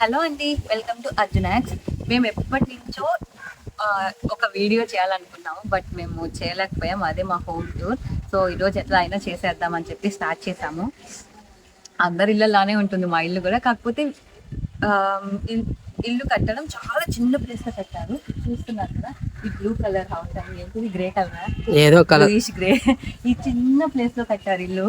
Hello అండి welcome to అర్జునాక్స్ మేము ఎప్పటి నుంచో ఒక వీడియో చేయాలనుకున్నాము బట్ మేము చేయలేకపోయాం. అదే మా హోమ్ టూర్. సో ఈరోజు ఎట్లా అయినా చేసేద్దామని చెప్పి స్టార్ట్ చేసాము. అందరి ఇళ్ళలానే ఉంటుంది మా ఇల్లు కూడా. కాకపోతే ఇల్లు కట్టడం చాలా చిన్న ప్లేస్లో కట్టారు. చూస్తున్నారు కదా ఈ బ్లూ కలర్ హౌస్ అని. ఏంటిది? గ్రే కలర్ ఏదో కలర్ గ్రే ఈ చిన్న ప్లేస్లో కట్టారు ఇల్లు.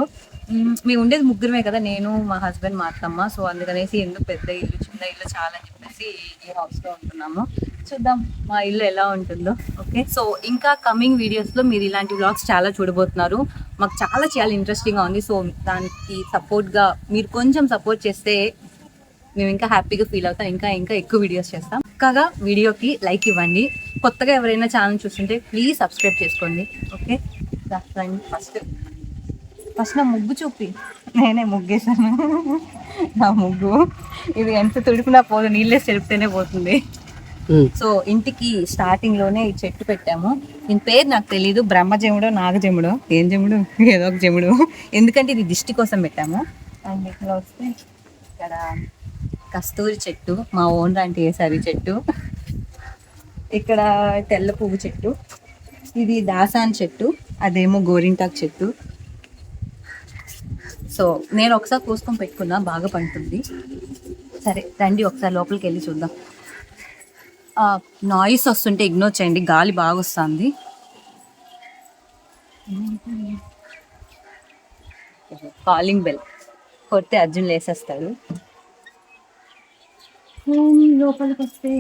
మ్, మేము ఉండేది ముగ్గురమే కదా. నేను మా హస్బెండ్ మా అత్తమ్మ. సో అందుకనేసి ఎందుకు పెద్ద ఇల్లు చిన్న ఇల్లు చాలా అని చెప్పేసి ఈ హౌస్లో ఉంటున్నాము. చూద్దాం మా ఇల్లు ఎలా ఉంటుందో ఓకే? సో ఇంకా కమింగ్ వీడియోస్లో మీరు ఇలాంటి వ్లాగ్స్ చాలా చూడబోతున్నారు. మాకు చాలా చాలా ఇంట్రెస్టింగ్గా ఉంది. సో దానికి సపోర్ట్గా మీరు కొంచెం సపోర్ట్ చేస్తే మేము ఇంకా హ్యాపీగా ఫీల్ అవుతాం. ఇంకా ఇంకా ఎక్కువ వీడియోస్ చేస్తాం. పక్కగా వీడియోకి లైక్ ఇవ్వండి. కొత్తగా ఎవరైనా ఛానల్ చూస్తుంటే ప్లీజ్ సబ్స్క్రైబ్ చేసుకోండి. ఓకే? ఫస్ట్ ఫస్ట్ నా ముగ్గు చూపి. నేనే ముగ్గేసాను నా ముగ్గు. ఇది ఎంత తుడుకున్నా పోదు నీళ్ళేసి చెరిపితేనే పోతుంది. సో ఇంటికి స్టార్టింగ్లోనే ఈ చెట్టు పెట్టాము. దీని పేరు నాకు తెలియదు బ్రహ్మజముడో నాగజముడో. ఏం జముడు? ఏదో ఒక జముడు. ఎందుకంటే ఇది దిష్టి కోసం పెట్టాము. అండ్ ఇక్కడ వస్తే ఇక్కడ కస్తూరి చెట్టు మా ఓన్ లాంటి వేసారు ఈ చెట్టు. ఇక్కడ తెల్ల పువ్వు చెట్టు. ఇది దాసాన్ చెట్టు అదేమో గోరింటాకు చెట్టు. సో నేను ఒకసారి కోసుకొని పెట్టుకున్నా బాగా పండుతుంది. సరే రండి ఒకసారి లోపలికి వెళ్ళి చూద్దాం నాయిస్ వస్తుంటే ఇగ్నోర్ చేయండి గాలి బాగా వస్తుంది కాలింగ్ బెల్ కొడితే అర్జున్ లేసేస్తాడు. లోపలికి వస్తే.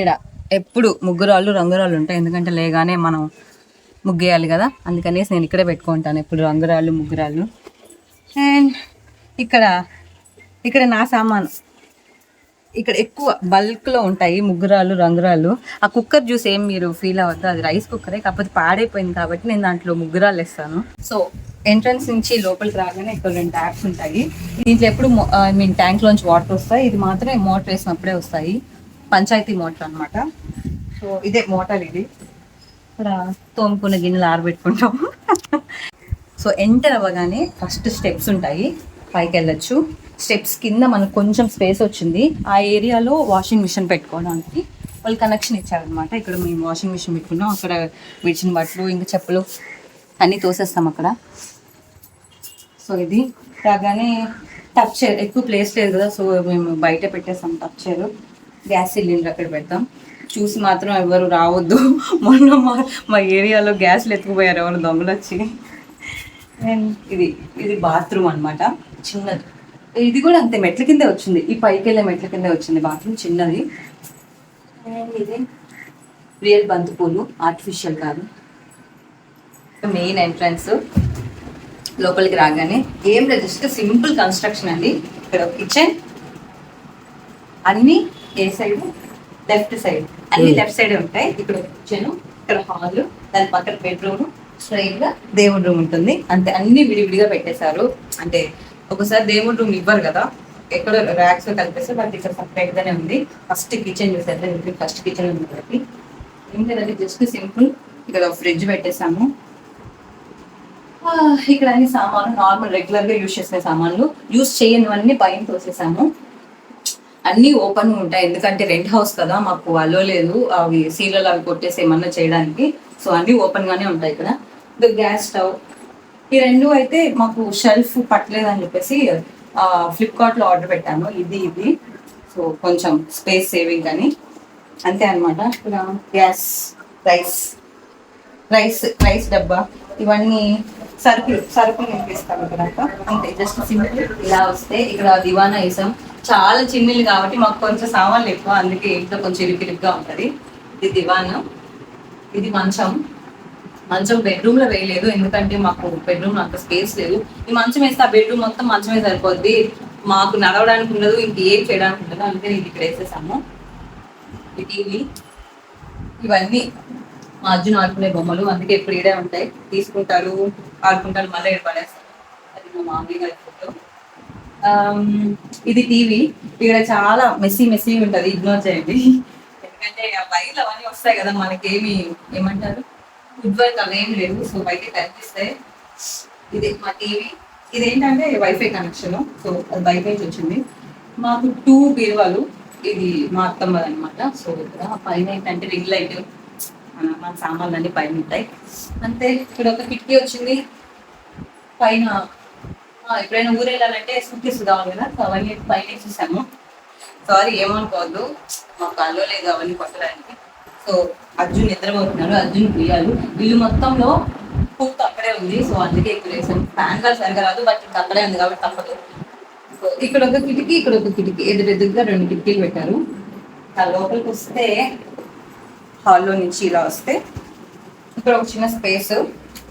ఈడ ఎప్పుడు ముగ్గురాళ్ళు రంగురాళ్ళు ఉంటాయి. ఎందుకంటే లేగానే మనం ముగ్గేయాలి కదా. అందుకనేసి నేను ఇక్కడే పెట్టుకుంటాను. ఎప్పుడు రంగురాళ్ళు ముగ్గురాళ్ళు. అండ్ ఇక్కడ ఇక్కడ నా సామాను. ఇక్కడ ఎక్కువ బల్క్లో ఉంటాయి ముగ్గురాలు రంగురాలు ఆ కుక్కర్ జ్యూస్ ఏం మీరు ఫీల్ అవ్వద్దు. అది రైస్ కుక్కరే కాకపోతే పాడైపోయింది కాబట్టి నేను దాంట్లో ముగ్గురాలు వేస్తాను. సో ఎంట్రన్స్ నుంచి లోపలికి రాగానే ఇక్కడ రెండు ట్యాప్స్ ఉంటాయి. దీంట్లో ఎప్పుడు ఐ మీన్ ట్యాంక్ లోంచి వాటర్ వస్తాయి. ఇది మాత్రమే మోటార్ వేసినప్పుడే వస్తాయి. పంచాయతీ మోటార్ అన్నమాట. సో ఇదే మోటార్ ఇది. ఇక్కడ తోముకున్న గిన్నెలు ఆరబెట్టుకుంటాం సో ఎంటర్ అవ్వగానే ఫస్ట్ స్టెప్స్ ఉంటాయి. పైకి వెళ్ళొచ్చు. స్టెప్స్ కింద మనకు కొంచెం స్పేస్ వచ్చింది. ఆ ఏరియాలో వాషింగ్ మిషన్ పెట్టుకోవడానికి వాళ్ళు కనెక్షన్ ఇచ్చారనమాట ఇక్కడ మేము వాషింగ్ మిషన్ పెట్టుకున్నాం. అక్కడ విడిచిన బట్టలు ఇంకా చెప్పులు అన్నీ తోసేస్తాం అక్కడ. సో ఇది రాగానే టప్ చైర్ ఎక్కువ ప్లేస్ లేదు కదా సో మేము బయట పెట్టేస్తాం టప్ చైర్. గ్యాస్ సిలిండర్ అక్కడ పెడతాం. చూసి మాత్రం ఎవరు రావద్దు. మొన్న మా మా ఏరియాలో గ్యాస్లు ఎత్తుకుపోయారు. ఎవరు దొంగలు వచ్చి. ఇది ఇది బాత్రూమ్ అన్నమాట. చిన్నది. ఇది కూడా అంతే మెట్ల కిందే వచ్చింది. ఈ పైకి వెళ్ళే మెట్ల కిందే వచ్చింది బాత్రూమ్ చిన్నది. అండ్ ఇది రియల్ బంతిపూలు ఆర్టిఫిషియల్ కాదు. మెయిన్ ఎంట్రన్స్ లోపలికి రాగానే ఏం లేదు జస్ట్ సింపుల్ కన్స్ట్రక్షన్ అండి. ఇక్కడ కిచెన్ అన్ని ఏ సైడ్ లెఫ్ట్ సైడ్ అన్ని లెఫ్ట్ సైడ్ ఉంటాయి. ఇక్కడ కిచెన్ ఇక్కడ హాల్ దాని పక్కన బెడ్రూమ్ స్ట్రైట్గా దేవుడి రూమ్ ఉంటుంది. అంతే అన్ని విడివిడిగా పెట్టేశారు. అంటే ఒకసారి దేవుడి రూమ్ ఇవ్వరు కదా. ఎక్కడ ర్యాక్స్ కలిపేస్తే మనకి ఇక్కడ సపరేట్ గానే ఉంది. ఫస్ట్ కిచెన్ చూసారు ఫస్ట్ కిచెన్ ఉంది కాబట్టి ఏం లేదండి జస్ట్ సింపుల్ ఇక్కడ ఫ్రిడ్జ్ పెట్టేసాము ఇక్కడ అన్ని సామాన్లు నార్మల్ రెగ్యులర్గా యూజ్ చేసే సామాన్లు యూజ్ చేయనివన్నీ పైన తోసేసాము అన్ని ఓపెన్ ఉంటాయి. ఎందుకంటే రెంట్ హౌస్ కదా మాకు అలో లేదు. అవి సీలలు అవి కొట్టేసి ఏమన్నా చేయడానికి. సో అన్ని ఓపెన్ గానే ఉంటాయి ఇక్కడ. The gas stove. ఈ రెండు అయితే మాకు షెల్ఫ్ పట్టలేదని చెప్పేసి ఫ్లిప్కార్ట్లో ఆర్డర్ పెట్టాను. ఇది ఇది. సో కొంచెం స్పేస్ సేవింగ్ అని. అంతే అనమాట ఇక్కడ గ్యాస్ రైస్. రైస్ రైస్ డబ్బా. ఇవన్నీ సరుకులు సరుకులు నింపిస్తాం ఇక్కడ అంతా. అంతే జస్ట్ సింపుల్ ఇలా వస్తే ఇక్కడ దివానా వేసాం. చాలా చిన్నలు కాబట్టి మాకు కొంచెం సామాన్లు ఎక్కువ అందుకే ఇంట్లో కొంచెం ఇరుకిరుగ్గా ఉంటుంది. ఇది దివానా. ఇది మంచం. మంచం బెడ్రూమ్లో వేయలేదు ఎందుకంటే మాకు బెడ్రూమ్ అంత స్పేస్ లేదు. ఈ మంచం వేస్తే ఆ బెడ్రూమ్ మొత్తం మంచమే సరిపోద్ది. మాకు నడవడానికి ఉండదు ఇంకేం చేయడానికి ఉండదు అందుకే ఇది ఇక్కడ వేసేసాము. టీవీ ఇవన్నీ. మా అర్జున్ ఆడుకునే బొమ్మలు అందుకే ఫ్రీడే ఈడే ఉంటాయి. తీసుకుంటారు ఆడుకుంటారు మళ్ళీ పడేస్తారు అది మా మామయ్య గారి ఫోటో. ఇది టీవీ. ఇక్కడ చాలా మెస్సీ మెస్సీ ఉంటుంది. ఇగ్నోర్ చేయండి. ఎందుకంటే వైర్లు అవన్నీ వస్తాయి కదా మనకేమి ఏమంటారు? ఫుడ్ వర్క్ అవేం లేవు. సో బయట కనిపిస్తాయి ఇది మా టీవీ. ఇది ఏంటంటే వైఫై కనెక్షన్ సో అది బయట నుంచి వచ్చింది. మాకు టూ బీరువాలు. ఇది మా అత్తమ్మది అనమాట సో ఇక్కడ పైన ఏంటంటే రింగ్ లైట్ మన మన సామాన్లు అన్ని పైన ఉంటాయి. అంతే ఇక్కడ ఒక కిటికీ వచ్చింది. పైన ఎప్పుడైనా ఊరు వెళ్ళాలంటే సూట్కేస్ కావాలి కదా సో అవన్నీ పైన వేసేసాము సారీ ఏమనుకోవద్దు. మాకు అల్లో లేదు అవన్నీ కొట్టడానికి. సో అర్జున్ నిద్రపోతున్నాడు అర్జున్ ప్రియాలు. ఇల్లు మొత్తంలో కుక్ అక్కడే ఉంది సో అందుకే ఇక్కడ వేసాను ఫ్యాన్ కాల్ సరిగా రాదు బట్ ఇంకా అక్కడే ఉంది కాబట్టి తప్పదు. సో ఇక్కడ ఒక కిటికీ ఇక్కడ ఒక కిటికీ. ఎదురు ఎదురుగా రెండు కిటికీలు పెట్టారు. ఆ లోపలికి వస్తే హాల్లో నుంచి ఇలా వస్తే ఇక్కడ ఒక చిన్న స్పేస్.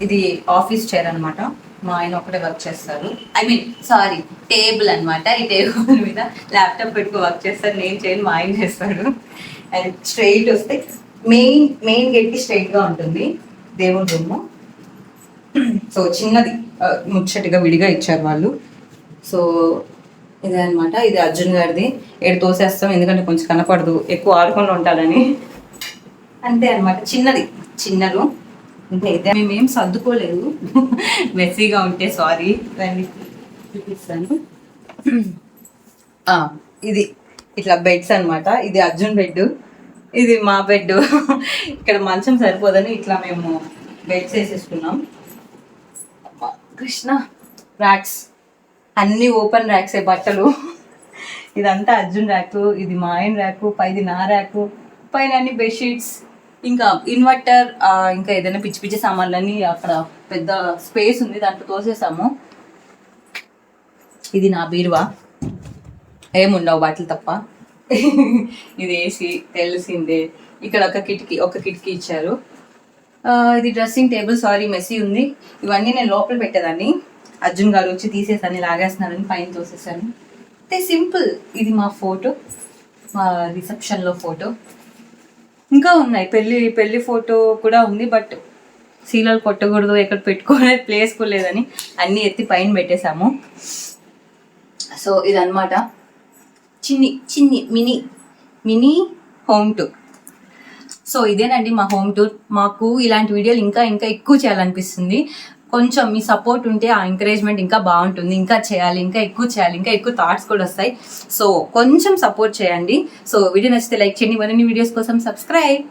ఇది ఆఫీస్ చైర్ అనమాట మా ఆయన ఒకటే వర్క్ చేస్తారు. ఐ మీన్ సారీ టేబుల్ అన్నమాట. ఈ టేబుల్ మీద ల్యాప్టాప్ పెట్టుకో వర్క్ చేస్తారు. నేను చేయను మా ఆయన చేస్తాడు అండ్ స్ట్రైట్ వస్తే మెయిన్ మెయిన్ గేట్కి స్ట్రైట్గా ఉంటుంది దేవుని రూమ్. సో చిన్నది. ముచ్చటిగా విడిగా ఇచ్చారు వాళ్ళు. సో ఇదే అనమాట ఇది అర్జున్ గారిది. ఏడు తోసేస్తాం. ఎందుకంటే కొంచెం కనపడదు. ఎక్కువ ఆడుకుండా ఉంటాడని అంతే అనమాట చిన్నది. చిన్నలు. ఇంకా ఇదే. మేమేం సర్దుకోలేదు. మెస్సీగా ఉంటే సారీ. రండి చూపిస్తాను. ఆ, ఇది. ఇట్లా బెడ్స్ అన్నమాట. ఇది అర్జున్ బెడ్. ఇది మా బెడ్. ఇక్కడ మంచం సరిపోదని ఇట్లా మేము బెడ్స్ వేసేసుకున్నాం. కృష్ణ. ర్యాక్స్ అన్ని ఓపెన్ ర్యాక్సే బట్టలు. ఇదంతా అర్జున్ ర్యాకు ఇది మా ఆయన ర్యాకు పైది నా ర్యాకు పైన అన్ని బెడ్షీట్స్. ఇంకా ఇన్వర్టర్ ఇంకా ఏదైనా పిచ్చి పిచ్చి సామాన్లన్నీ అక్కడ పెద్ద స్పేస్ ఉంది దాంట్లో తోసేసాము. ఇది నా బీరువా. ఏముండవు వాటిలు తప్ప. ఇది ఏసీ తెలిసిందే. ఇక్కడ ఒక కిటికీ ఒక కిటికీ ఇచ్చారు. ఇది డ్రెస్సింగ్ టేబుల్ సారీ మెస్సీ ఉంది. ఇవన్నీ నేను లోపల పెట్టేదాన్ని. అర్జున్ గారు వచ్చి తీసేసాను లాగేస్తున్నారని పైన తోసేసాను. అంటే సింపుల్. ఇది మా ఫోటో మా రిసెప్షన్లో ఫోటో. ఇంకా ఉన్నాయి. పెళ్ళి పెళ్ళి ఫోటో కూడా ఉంది బట్ సీలలు కొట్టకూడదు ఎక్కడ పెట్టుకోలేదు ప్లేస్ కూడా లేదని అన్నీ ఎత్తి పైన పెట్టేశాము. సో ఇదనమాట చిన్ని చిన్ని mini mini home tour. So ఇదేనండి మా హోమ్ టూర్. మాకు ఇలాంటి వీడియోలు ఇంకా ఇంకా ఎక్కువ చేయాలనిపిస్తుంది. కొంచెం మీ సపోర్ట్ ఉంటే ఆ ఎంకరేజ్మెంట్ ఇంకా బాగుంటుంది. ఇంకా చేయాలి ఇంకా ఎక్కువ చేయాలి ఇంకా ఎక్కువ థాట్స్ కూడా వస్తాయి. సో కొంచెం సపోర్ట్ చేయండి. సో వీడియో నచ్చితే లైక్ చేయండి. మరిన్ని వీడియోస్ కోసం సబ్స్క్రైబ్